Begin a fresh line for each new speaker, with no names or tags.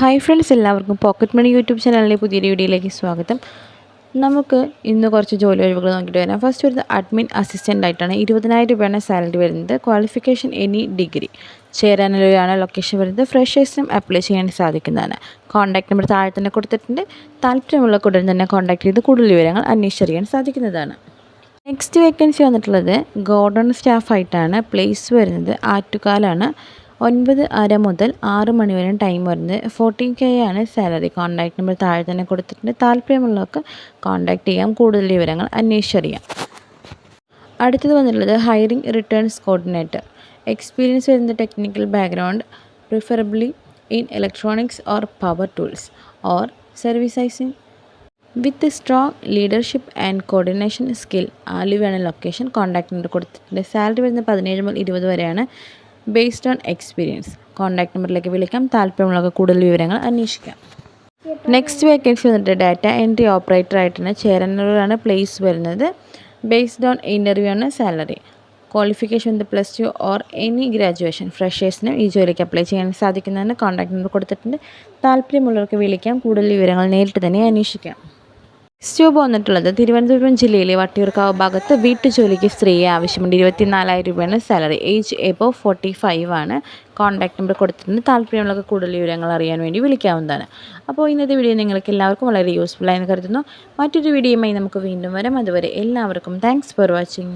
Hi friends എല്ലാവർക്കും pocket money YouTube ചാനലിലെ പുതിയൊരു വീഡിയോയിലേക്ക് സ്വാഗതം. നമുക്ക് ഇന്ന് കുറച്ച് ജോലി ഒഴിവുകൾ നോക്കിയിട്ട് വരാം. ഫസ്റ്റ് വരുന്നത് അഡ്മിൻ അസിസ്റ്റന്റ് ആയിട്ടാണ്. ഇരുപതിനായിരം രൂപയാണ് സാലറി വരുന്നത്. ക്വാളിഫിക്കേഷൻ എനി ഡിഗ്രി ചേരാനുള്ളതാണ് ലൊക്കേഷൻ വരുന്നത് ഫ്രഷേഴ്സിനും അപ്ലൈ ചെയ്യാൻ സാധിക്കുന്നതാണ്. കോൺടാക്ട് നമ്പർ താഴെ തന്നെ കൊടുത്തിട്ടുണ്ട്. താല്പര്യമുള്ള കൂടുതൽ തന്നെ കോൺടാക്ട് ചെയ്ത് കൂടുതൽ വിവരങ്ങൾ അന്വേഷിച്ചറിയാൻ സാധിക്കുന്നതാണ്. നെക്സ്റ്റ് വേക്കൻസി വന്നിട്ടുള്ളത് ഗോഡൺ സ്റ്റാഫായിട്ടാണ് പ്ലേസ് വരുന്നത് ആറ്റുകാലാണ്. ഒൻപത് അര മുതൽ ആറ് മണി വരെ ടൈം വരുന്നത്. ഫോർട്ടീൻ കെ ആണ് സാലറി കോൺടാക്ട് നമ്പർ താഴെ തന്നെ കൊടുത്തിട്ടുണ്ട്. താല്പര്യമുള്ളവർക്ക് കോൺടാക്ട് ചെയ്യാം. കൂടുതൽ വിവരങ്ങൾ അന്വേഷിച്ചറിയാം അടുത്തത് വന്നിട്ടുള്ളത് ഹയറിംഗ് റിട്ടേൺസ് കോർഡിനേറ്റർ എക്സ്പീരിയൻസ് വരുന്ന technical background preferably in electronics or power tools or servicing with strong leadership and coordination skill ആലുവയാണ് location contact number കൊടുത്തിട്ടുണ്ട്. സാലറി വരുന്നത് പതിനേഴ് മുതൽ ഇരുപത് വരെയാണ്. ബേസ്ഡ് ഓൺ എക്സ്പീരിയൻസ് കോൺടാക്ട് നമ്പറിലേക്ക് വിളിക്കാം. താല്പര്യമുള്ള കൂടുതൽ വിവരങ്ങൾ അന്വേഷിക്കാം. നെക്സ്റ്റ് വേക്കൻസി വന്നിട്ട് ഡാറ്റ എൻട്രി ഓപ്പറേറ്റർ ആയിട്ടാണ് ചേരാനുള്ളതാണ് പ്ലേസ് വരുന്നത്. ബേസ്ഡ് ഓൺ ഇന്റർവ്യൂ ആണ് salary qualification with plus two or any graduation ഫ്രഷേഴ്സിനും ഈ ജോലിക്ക് അപ്ലൈ ചെയ്യാൻ സാധിക്കുന്നതിന് കോൺടാക്ട് നമ്പർ കൊടുത്തിട്ടുണ്ട്. താല്പര്യമുള്ളവർക്ക് വിളിക്കാം. കൂടുതൽ വിവരങ്ങൾ നേരിട്ട് തന്നെ അന്വേഷിക്കാം. സ്റ്റോബ് വന്നിട്ടുള്ളത് തിരുവനന്തപുരം ജില്ലയിലെ വട്ടിയൂർക്കാവ് ഭാഗത്ത് വീട്ടുജോലിക്ക് സ്ത്രീയെ ആവശ്യമുണ്ട്. ഇരുപത്തിനാലായിരം രൂപയാണ് salary age above forty five ആണ്. കോൺടാക്ട് നമ്പർ കൊടുത്തിട്ടുണ്ട്. താല്പര്യമുള്ള കൂടുതൽ വിവരങ്ങൾ അറിയാൻ വേണ്ടി വിളിക്കാവുന്നതാണ്. അപ്പോൾ ഇന്നത്തെ വീഡിയോ നിങ്ങൾക്ക് എല്ലാവർക്കും വളരെ യൂസ്ഫുൾ ആയെന്ന് കരുതുന്നു. മറ്റൊരു വീഡിയോയുമായി നമുക്ക് വീണ്ടും വരാം. അതുവരെ എല്ലാവർക്കും താങ്ക്സ് ഫോർ വാച്ചിങ്